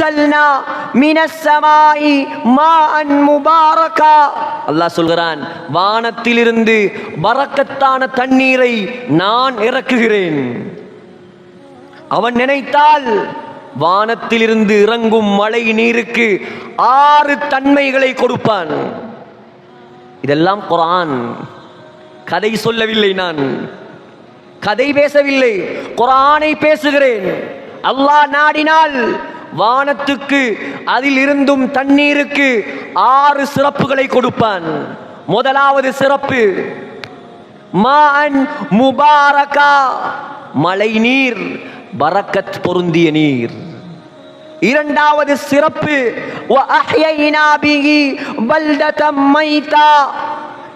அன்சல்னா மினஸ்ஸமாயி மாஅன் முபாரகா அல்லாஹ் சொல்கிறான் வானத்திலிருந்து பரக்கத்தான தண்ணீரை நான் இறக்குகிறேன். அவன் நினைத்தால் வானத்திலிருந்து இறங்கும் மழை நீருக்கு ஆறு தன்மைகளை கொடுப்பான். இதெல்லாம் குரான். கதை சொல்லவில்லை நான். கதை பேசவில்லை. குரானை பேசுகிறேன். அல்லாஹ் நாடினால் வானத்துக்கு அதிலிருந்தும் தண்ணீருக்கு ஆறு சிறப்புகளை கொடுப்பான். முதலாவது சிறப்பு மான் முபாரகா மழை நீர் பரக்கத் பொருந்திய நீர். இரண்டாவது சிறப்பு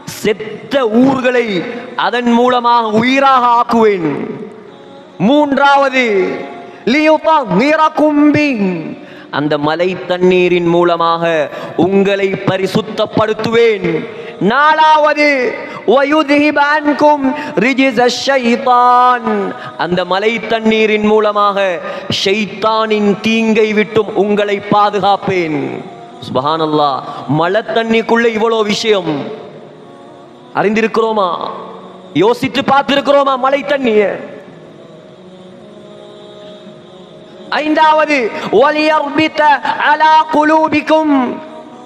செத்த ஊர்களை அதன் மூலமாக உயிராக ஆக்குவேன். மூன்றாவது அந்த மலை தண்ணீரின் மூலமாக உங்களை பரிசுத்தப்படுத்துவேன். நாலாவது அந்த மலை தண்ணீரின் மூலமாக ஷைத்தானின் தீங்கை விட்டும் உங்களை பாதுகாப்பேன். சுபஹானல்லா மழை தண்ணிக்குள்ள இவ்வளோ விஷயம். அறிந்திருக்கிறோமா? யோசித்து பார்த்திருக்கிறோமா மலை தண்ணியை? ஐந்தாவது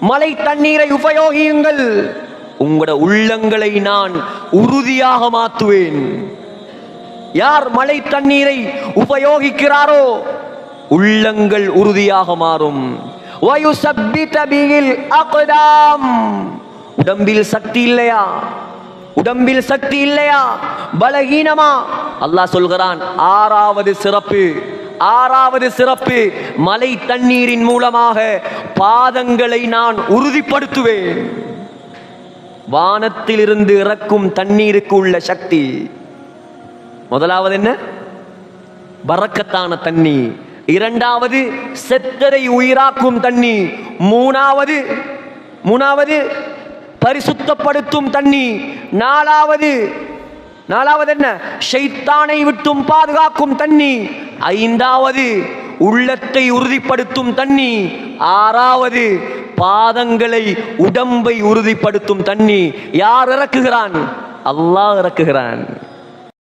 மலை தண்ணீரை உபயோகியுங்கள். உங்களோட உள்ளங்களை நான் உறுதியாக மாற்றுவேன். யார் மழை தண்ணீரை உபயோகிக்கிறாரோ உள்ளங்கள் உறுதியாக மாறும். உடம்பில் சக்தி இல்லையா? உடம்பில் சக்தி இல்லையா? பலகீனமா? அல்லாஹ் சொல்கிறான் ஆறாவது சிறப்பு. ஆறாவது சிறப்பு மலை தண்ணீரின் மூலமாக பாதங்களை நான் உறுதிப்படுத்துவேன். வானத்திலிருந்து இறக்கும் தண்ணீருக்கு உள்ள சக்தி. முதலாவது என்ன? பறக்கத்தான தண்ணி. இரண்டாவது செத்தரை உயிராக்கும் தண்ணி. மூணாவது மூணாவது பரிசுத்தப்படுத்தும் தண்ணி. நாலாவது நாலாவது என்ன ஷைத்தானை விட்டும் பாதுகாக்கும் தண்ணி. ஐந்தாவது உள்ளத்தை உறுதிப்படுத்தும் தண்ணி. ஆறாவது பாதங்களை உடம்பை உறுதிப்படுத்தும் தண்ணி. யார் இறக்குகிறான்? அல்லாஹ் இறக்குகிறான்.